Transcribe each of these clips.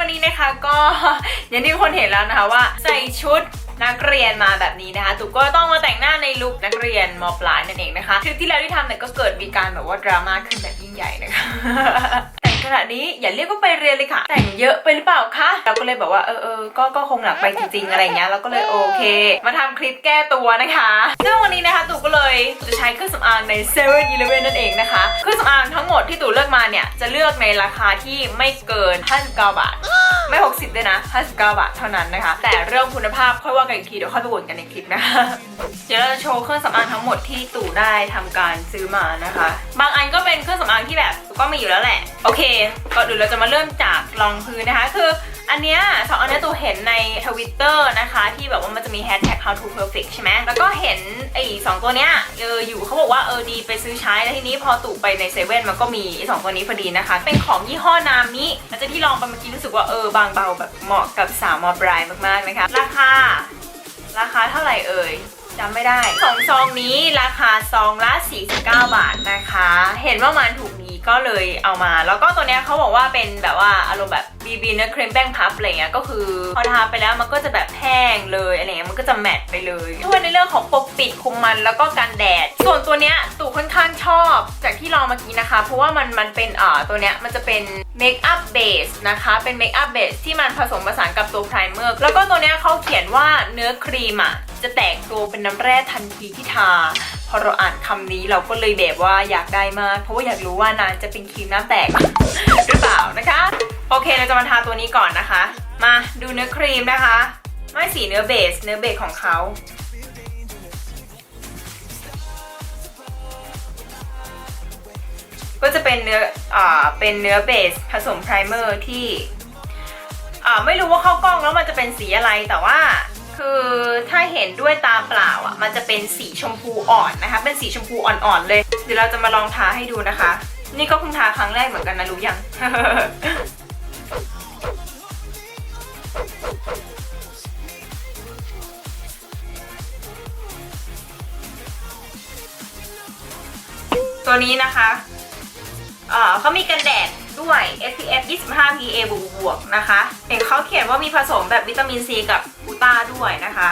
วันนี้นะคะก็อย่างที่คนเห็นแล้วนะคะว่าใส่ชุดนักเรียนมาแบบนี้นะคะตุกก็ต้องมาแต่งหน้าในลุคนักเรียนมปลายนั่นเองนะคะคลิปที่แล้วที่ทำเนี่ยก็เกิดมีการแบบว่าดราม่าขึ้นแบบยิ่งใหญ่นะคะ ขนาดนี้อย่าเรียกว่าไปเรียนเลยค่ะ แต่งเยอะไปหรือเปล่าคะเราก็เลยแบบว่าเออเออก็ก็คงหนักไปจริงๆอะไรเงี้ยเราก็เลยโอเค มาทำคลิปแก้ตัวนะคะซึ่งวันนี้นะคะตู่ก็เลยจะใช้เครื่องสำอางในเซเว่นอีเลเวนั่นเองนะคะเครื่องสำอางทั้งหมดที่ตู่เลือกมาเนี่ยจะเลือกในราคาที่ไม่เกิน59บาท ไม่ 60 ด้วยนะ 59 บาทเท่านั้นนะคะ แต่เรื่องคุณภาพค่อยว่ากันอีกที เดี๋ยวค่อยไปบ่นกันในคลิปนะคะ เดี๋ยวเราจะโชว์เครื่องสำอางทั้งหมดที่ตู่ได้ทำการซื้อมานะคะ บางอันก็เป็นเครื่องสำอางที่แบบก็มีอยู่แล้วแหละ โอเคก่อนอื่นเราจะมาเริ่มจากรองพื้นนะคะ คือ อันเนี้ยสองอันเนี้ยตู่เห็นในทวิตเตอร์นะคะ ที่แบบว่ามันจะมีแฮชแท็ก how to perfect ใช่ไหมแล้วก็เห็นไอ้สองตัวเนี้ยเอออยู่เขาบอกว่าเออดีไปซื้อใช้แล้วทีนี้พอตู่ไปในเซเว่นมันก็มีไอ้สองตัวนี้พอดีนะคะ เป็นของยี่ห้อนามิหลังจาที่ลองไปเมื่อกี้รู้สึกว่าเออบางเบาแบบเหมาะกับสาวมอปลายมากๆนะคะ ราคา ราคาเท่าไหร่เอ่ยจำไม่ได้สองซองนี้ราคาซองละ 49 บาทนะคะ เห็นว่ามันถูกดีก็เลยเอามา แล้วก็ตัวเนี้ยเขาบอกว่าเป็นแบบว่าอารมณ์แบบ บีบีเนื้อครีมแป้งพับอะไรเงี้ยก็คือพอทาไปแล้วมันก็จะแบบแห้งเลยอะไรเงี้ยมันก็จะแมตต์ไปเลยช่วยในเรื่องของปกปิดคุมมันแล้วก็กันแดด ส่วนตัวเนี้ยตู่ค่อนข้างชอบ จากที่ลองเมื่อกี้นะคะ เพราะว่ามันมันเป็นอ่าตัวเนี้ยมันจะเป็นเมคอัพเบสนะคะเป็นเมคอัพเบสที่มันผสมผสานกับตัวไพรเมอร์แล้วก็ตัวเนี้ยเขาเขียนว่าเนื้อครีมอะจะแตกตัวเป็นน้ำแร่ทันทีที่ทา พอเราอ่านคำนี้เราก็เลยแบบว่าอยากได้มาก เพราะว่าอยากรู้ว่านานจะเป็นครีมหน้ำแตกหรือเปล่านะคะ โอเคเราจะมาทาตัวนี้ก่อนนะคะ มาดูเนื้อครีมนะคะ ไม่สีเนื้อเบส เนื้อเบสของเขาก็จะเป็นเนื้ออ่าเป็นเนื้อเบสผสมไพรเมอร์ที่อ่าไม่รู้ว่าเข้ากล้องแล้วมันจะเป็นสีอะไรแต่ว่า คือถ้าเห็นด้วยตาเปล่าอะ มันจะเป็นสีชมพูอ่อนนะคะ เป็นสีชมพูอ่อนๆเลย เดี๋ยวเราจะมาลองทาให้ดูนะคะ นี่ก็เพิ่งทาครั้งแรกเหมือนกันนะรู้ยัง ตัวนี้นะคะ เอ่อเขามีกันแดด ด้วย SPF 25 PA บวกบวกๆนะคะเห็นเขาเขียนว่ามีผสมแบบวิตามินซีกับกูต้าด้วยนะคะ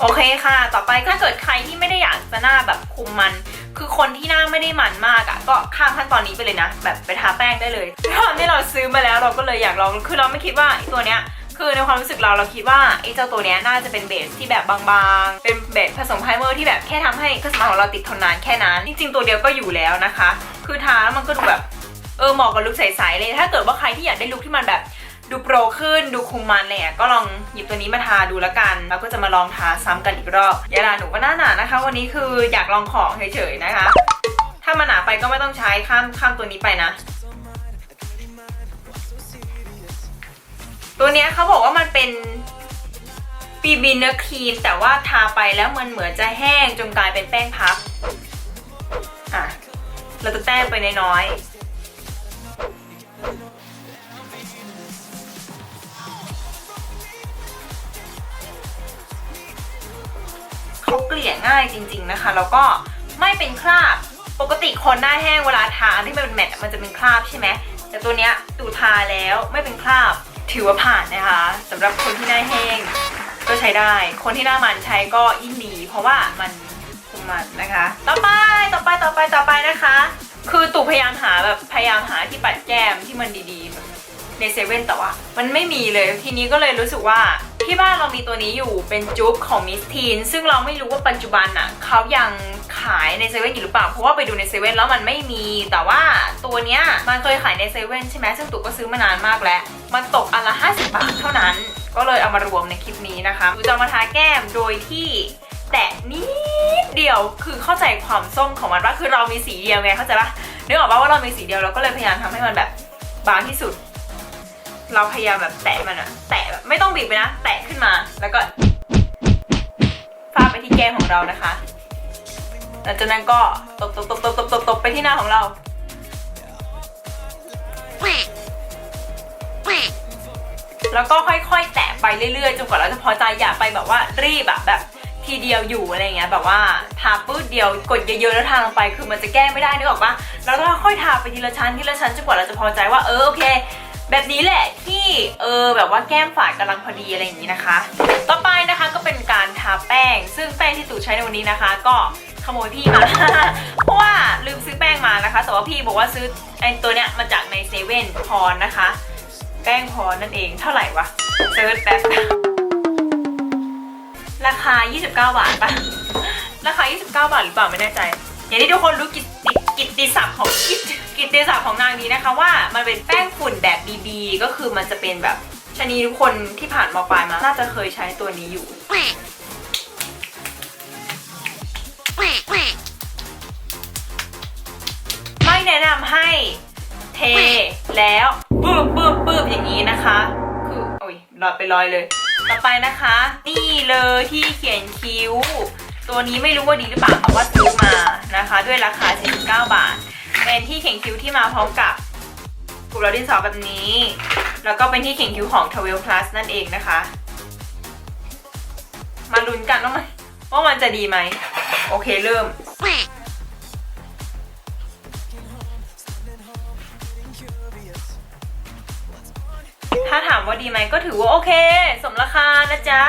โอเคค่ะ ต่อไปถ้าเกิดใครที่ไม่ได้อยากจะหน้าแบบคุมมัน คือคนที่หน้าไม่ได้มันมากอะ่ะ ก็ข้ามขั้นตอนนี้ไปเลยนะ แบบไปทาแป้งได้เลยตอนที่เราซื้อมาแล้วเราก็เลยอยากลอง คือเราไม่คิดว่าตัวเนี้ย คือในความรู้สึกเราเราคิดว่าไอ้เจ้าตัวเนี้ยน่าจะเป็นเบสที่แบบบางๆ เป็นเบสผสมไพรเมอร์ที่แบบแค่ทำให้เครื่องสำอางของเราติดทนนานแค่นั้น จริงๆตัวเดียวก็อยู่แล้วนะคะ คือทาแล้วมันก็ดูแบบเออเหมาะกับลุคใสๆเลย ถ้าเกิดว่าใครที่อยากได้ลุคที่มันแบบดูโปรขึ้นดูคุมมันอะไรเลยก็ลองหยิบตัวนี้มาทาดูแล้วกัน แล้วก็จะมาลองทาซ้ำกันอีกรอบยาลาหนูก็หน้าหนานะคะ วันนี้คืออยากลองของเฉยๆนะคะ ถ้ามันหนาไปก็ไม่ต้องใช้ข้ามข้ามตัวนี้ไปนะ ตัวเนี้ยเขาบอกว่ามันเป็นบีบีเนื้อครีมแต่ว่าทาไปแล้วมันเหมือนจะแห้งจนกลายเป็นแป้งพับอะเราจะแต้มไปน้อยๆเขาเกลี่ยง่ายจริง ๆนะคะ แล้วก็ไม่เป็นคราบปกติคนหน้าแห้งเวลาทาที่มันเป็นแมตต์มันจะเป็นคราบใช่ไหมแต่ตัวเนี้ยตูทาแล้วไม่เป็นคราบ ถือว่าผ่านนะคะสำหรับคนที่หน้าแห้งก็ใช้ได้ คนที่หน้ามันใช้ก็ยิ่งดีเพราะว่ามันคุมมันนะคะ ต่อไปต่อไปต่อไปต่อไปนะคะ คือตู่พยายามหาแบบพยายามหาที่ปัดแก้มที่มันดีๆแบบในเซเว่นแต่ว่ามันไม่มีเลยทีนี้ก็เลยรู้สึกว่าที่บ้านเรามีตัวนี้อยู่เป็นจุ๊บของมิสทีนซึ่งเราไม่รู้ว่าปัจจุบันอะเขายังายในเซเว่นอยู่หรือเปล่า เพราะว่าไปดูในเซเว่นแล้วมันไม่มี แต่ว่าตัวเนี้ยมันเคยขายในเซเว่นใช่ไหมซึ่งตู่ก็ซื้อมานานมากแล้ว มันตกอันละ 50 บาทเท่านั้น ก็เลยเอามารวมในคลิปนี้นะคะตู่จะมาทาแก้มโดยที่แตะนิดเดียวคือเข้าใจความส้มของมันว่าคือเรามีสีเดียวไงเข้าใจปะนึกออกปะว่าเรามีสีเดียวเราก็เลยพยายามทำให้มันแบบบางที่สุด เราพยายามแบบแตะมันอะแตะแบบไม่ต้องบีบไปนะ แตะขึ้นมาแล้วก็ฟาดไปที่แก้มของเรานะคะ หลังจากนั้นก็ตบตบตบตบตบตบตบไปที่หน้าของเรา แล้วก็ค่อยๆ แตะไปเรื่อยๆ จนกว่าเราจะพอใจอย่าไปแบบว่ารีบอะแบบทีเดียวอยู่อะไรเงี้ยแบบว่าทาปื้ดเดียวกดเยอะๆแล้วทาลงไปคือมันจะแก้ไม่ได้นึกออกปะแล้วก็ค่อยทาไปทีละชั้นทีละชั้นจนกว่าเราจะพอใจว่าเออโอเค แบบนี้แหละที่เออแบบว่าแก้มฝาดกำลังพอดีอะไรอย่างนี้นะคะ ต่อไปนะคะก็เป็นการทาแป้ง ซึ่งแป้งที่ตู่ใช้ในวันนี้นะคะ ก็ ขโมยพี่มา เพราะว่าลืมซื้อแป้งมานะคะ แต่ว่าพี่บอกว่าซื้อไอ้ตัวเนี้ยมาจากในเซเว่นพรนะคะ แป้งพรนั่นเองเท่าไหร่วะเซิร์ชแป๊บราคา 29 บาทปะราคา 29 บาทหรือเปล่าไม่แน่ใจ อย่างที่ทุกคนรู้กิตติกิตติศัพท์ของกิตกิตติศัพท์ของนางนี้นะคะว่ามันเป็นแป้งฝุ่นแบบ BB ก็คือมันจะเป็นแบบชนีทุกคนที่ผ่านมปลายมา น่าจะเคยใช้ตัวนี้อยู่ ไม่แนะนำให้เทแล้วปื๊บปื๊บปื๊บอย่างนี้นะคะ คือโอ้ยหลอดไปลอยเลย ต่อไปนะคะ นี่เลยที่เขียนคิ้ว ตัวนี้ไม่รู้ว่าดีหรือเปล่าเพราะว่าซื้อมานะคะ ด้วยราคา 49 บาท เป็นที่เขียนคิ้วที่มาพร้อมกับกลุ่มราดินสอแบบนี้ แล้วก็เป็นที่เขียนคิ้วของ t w e l Plus นั่นเองนะคะ มาลุ้นกันว่ามันว่ามันจะดีไหม โอเคเริ่ม ถ้าถามว่าดีไหมก็ถือว่าโอเค สมราคานะจ๊ะ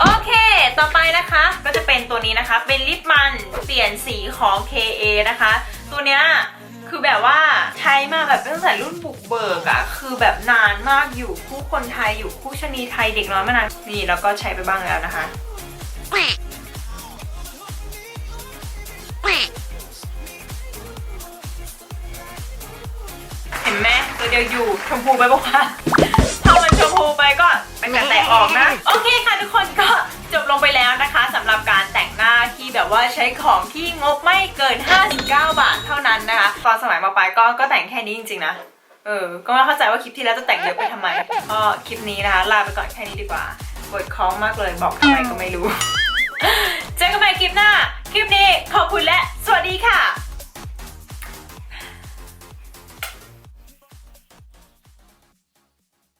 โอเค ต่อไปนะคะ ก็จะเป็นตัวนี้นะคะ เป็นลิปมันเปลี่ยนสีของ KA นะคะ ตัวเนี้ย คือแบบว่าใช้มาแบบตั้งแต่รุ่นบุกเบิกอะคือแบบนานมากอยู่คู่คนไทยอยู่คู่ชนีไทยเด็กน้อยมานานนี่แล้วก็ใช้ไปบ้างแล้วนะคะเห็นไหมตัวเดียวอยู่ชมพูไปบอกว่าถ้ามันชมพูไปก็เป็นกระแตออกนะ โอเคค่ะทุกคนก็จบลงไปแล้ว ว่าใช้ของที่งบไม่เกิน 59 บาทเท่านั้นนะคะ ตอนสมัยมาปลายก็ก็แต่งแค่นี้จริงๆนะเออ ก็ไม่เข้าใจว่าคลิปที่แล้วจะแต่งเยอะไปทำไม ก็คลิปนี้นะคะ ลาไปก่อนแค่นี้ดีกว่าปวดคล้องมากเลยบอกทำไมก็ไม่รู้ เจอกันใหม่คลิปหน้า คลิปนี้ขอบคุณและ สวัสดีค่ะ